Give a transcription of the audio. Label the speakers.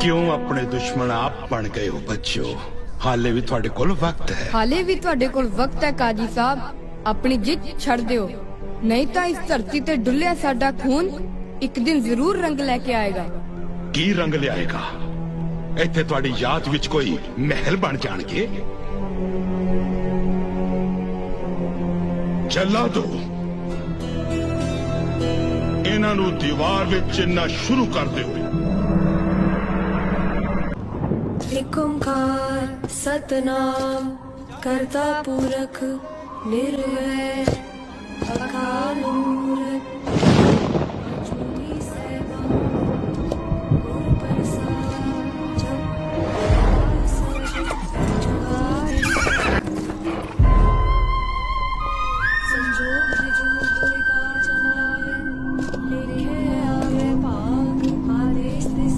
Speaker 1: ਕਿਉਂ ਆਪਣੇ ਦੁਸ਼ਮਣ ਆਪ ਬਣ ਗਏ ਹੋ ਬੱਚਿਓ? ਹਾਲੇ ਵੀ ਤੁਹਾਡੇ ਕੋਲ ਵਕਤ ਹੈ।
Speaker 2: ਹਾਲੇ ਵੀ ਤੁਹਾਡੇ ਕੋਲ ਵਕਤ ਹੈ ਕਾਜੀ ਸਾਹਿਬ। ਆਪਣੀ ਜਿੱਤ ਛੱਡ ਦਿਓ। ਨਹੀਂ ਤਾਂ ਇਸ ਧਰਤੀ ਤੇ ਡੁੱਲਿਆ ਸਾਡਾ ਖੂਨ ਇੱਕ ਦਿਨ ਜ਼ਰੂਰ ਰੰਗ ਲੈ ਕੇ ਆਏਗਾ।
Speaker 1: ਕੀ ਰੰਗ ਲਿਆਏਗਾ? ਇੱਥੇ ਤੁਹਾਡੀ ਯਾਦ ਵਿੱਚ ਕੋਈ ਮਹਿਲ ਬਣ ਜਾਣਗੇ? ਚੱਲਾ ਦੋ। ਇਹਨਾਂ ਨੂੰ ਦੀਵਾਰ ਵਿੱਚ ਚਿੰਨਾ ਸ਼ੁਰੂ ਕਰ ਦਿਓ।
Speaker 3: ਓੰਕਾਰ ਸਤਨਾਮ ਕਰਤਾ ਪੁਰਖ ਨਿਰਵੈਰ ਅਕਾਲ।